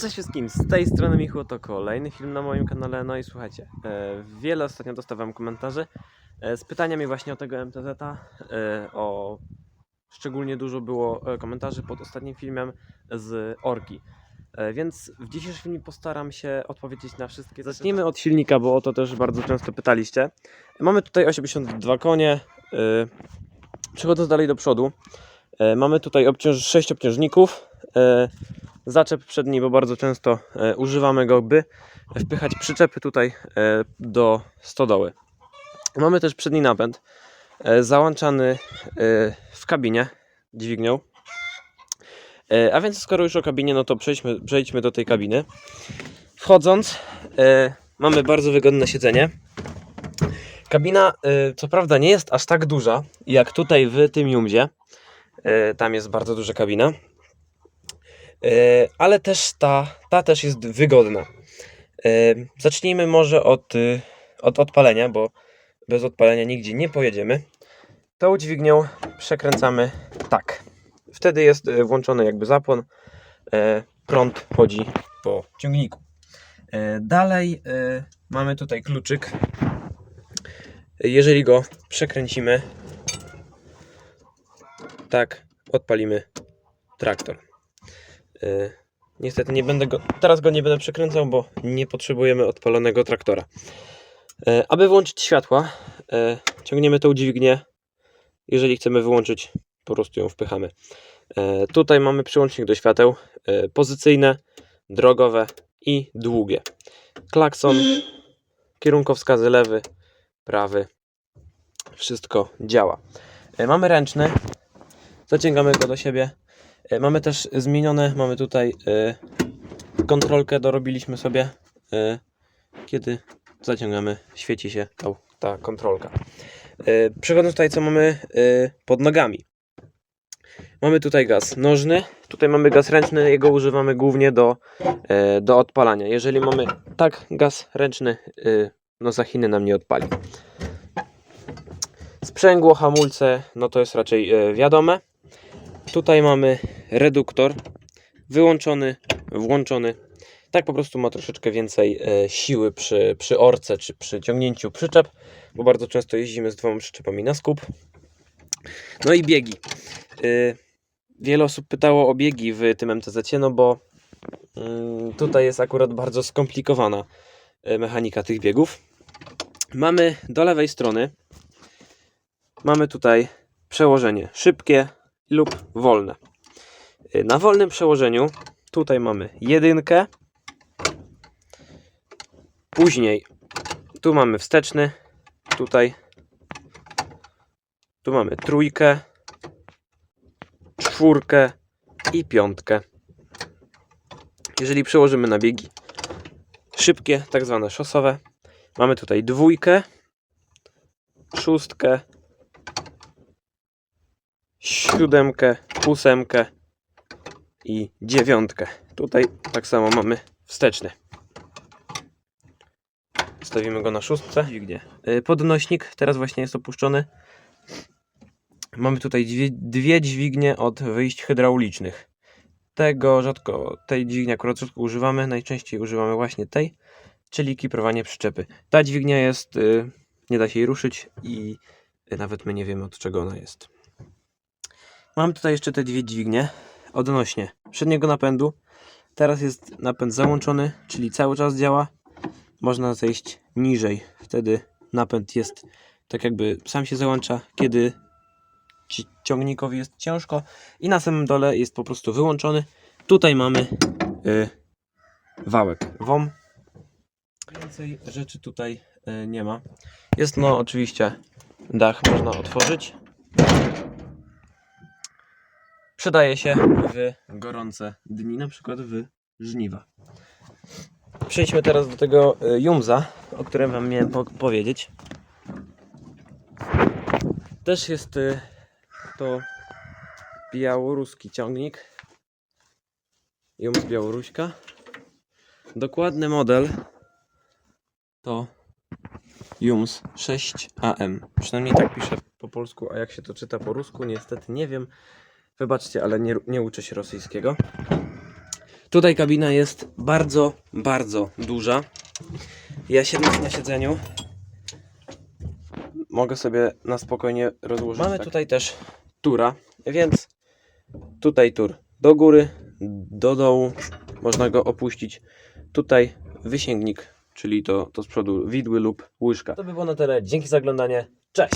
Cześć wszystkim, z tej strony Michło, to kolejny film na moim kanale. No i słuchajcie, e, wiele ostatnio dostawałem komentarzy e, z pytaniami właśnie o tego MTZ-a. E, o, szczególnie dużo było e, komentarzy pod ostatnim filmem z Orki. E, więc w dzisiejszym filmie postaram się odpowiedzieć na wszystkie. Zacznijmy od silnika, bo o to też bardzo często pytaliście. Mamy tutaj 82 konie. E, przechodząc dalej do przodu, e, mamy tutaj obciąż 6 obciążników. E, zaczep przedni, bo bardzo często e, używamy go, by wpychać przyczepy tutaj e, do stodoły. Mamy też przedni napęd e, załączany w kabinie dźwignią. A więc skoro już o kabinie, no to przejdźmy, przejdźmy do tej kabiny. Wchodząc, mamy bardzo wygodne siedzenie. Kabina, co prawda, nie jest aż tak duża, jak tutaj w tym Jumzie. Tam jest bardzo duża kabina. E, ale też ta, ta też jest wygodna. E, Zacznijmy może od, y, od odpalenia, bo bez odpalenia nigdzie nie pojedziemy. Tą dźwignią przekręcamy tak. Wtedy jest y, włączony jakby zapłon. e, Prąd chodzi po ciągniku. E, Dalej e, mamy tutaj kluczyk. Jeżeli go przekręcimy, tak odpalimy traktor. E, Niestety nie będę go, teraz go nie będę przekręcał, bo nie potrzebujemy odpalonego traktora. E, Aby włączyć światła, e, ciągniemy tą dźwignię. Jeżeli chcemy wyłączyć, po prostu ją wpychamy. Tutaj mamy przyłącznik do świateł pozycyjne, drogowe i długie. Klakson, kierunkowskazy lewy, prawy. Wszystko działa. Mamy ręczny. Zaciągamy go do siebie. E, Mamy też zmienione, mamy tutaj e, kontrolkę, dorobiliśmy sobie. e, Kiedy zaciągamy, świeci się ta, ta kontrolka. Przechodząc tutaj, co mamy pod nogami. Mamy tutaj gaz nożny, tutaj mamy gaz ręczny, jego używamy głównie do, do odpalania. Jeżeli mamy tak gaz ręczny, no za Chiny nam nie odpali. Sprzęgło, hamulce, no to jest raczej wiadome. Tutaj mamy reduktor wyłączony, włączony. Tak po prostu ma troszeczkę więcej e, siły przy, przy orce czy przy ciągnięciu przyczep, bo bardzo często jeździmy z dwoma przyczepami na skup. No i biegi. E, wiele osób pytało o biegi w tym MTZ, no bo mm, tutaj jest akurat bardzo skomplikowana e, mechanika tych biegów. Mamy do lewej strony mamy tutaj przełożenie szybkie lub wolne. Y, Na wolnym przełożeniu tutaj mamy jedynkę, później tu mamy wsteczny, tutaj tu mamy trójkę, czwórkę i piątkę. Jeżeli przełożymy na biegi szybkie, tak zwane szosowe, mamy tutaj dwójkę, szóstkę, siódemkę, ósemkę i dziewiątkę. Tutaj tak samo mamy wsteczny. Stawimy go na szóstce. Dźwignię. Y, Podnośnik teraz właśnie jest opuszczony. Mamy tutaj dwie, dwie dźwignie od wyjść hydraulicznych. Tego rzadko, tej dźwigni akurat rzadko używamy. Najczęściej używamy właśnie tej, czyli kiprowanie przyczepy. Ta dźwignia jest, y, nie da się jej ruszyć i y, nawet my nie wiemy od czego ona jest. Mam tutaj jeszcze te dwie dźwignie odnośnie przedniego napędu. Teraz jest napęd załączony, czyli cały czas działa. Można zejść niżej. Wtedy napęd jest tak jakby sam się załącza, kiedy ci- ciągnikowi jest ciężko. I na samym dole jest po prostu wyłączony. Tutaj mamy y, wałek WOM. Więcej rzeczy tutaj y, nie ma. Jest no oczywiście dach można otworzyć. Przydaje się w gorące dni, na przykład w żniwa. Przejdźmy teraz do tego y, Jumza, o którym Wam miałem po powiedzieć. Też jest y, to białoruski ciągnik. Jumz Białoruśka. Dokładny model to Jums 6AM. Przynajmniej tak pisze po polsku, a jak się to czyta po rusku, niestety nie wiem. Wybaczcie, ale nie, nie uczę się rosyjskiego. Tutaj kabina jest bardzo, bardzo duża. Ja siedząc na siedzeniu mogę sobie na spokojnie rozłożyć. Mamy tutaj też tura, więc tutaj tur do góry, do dołu. Można go opuścić. Tutaj wysięgnik, czyli to, to z przodu widły lub łyżka. To by było na tyle. Dzięki za oglądanie. Cześć!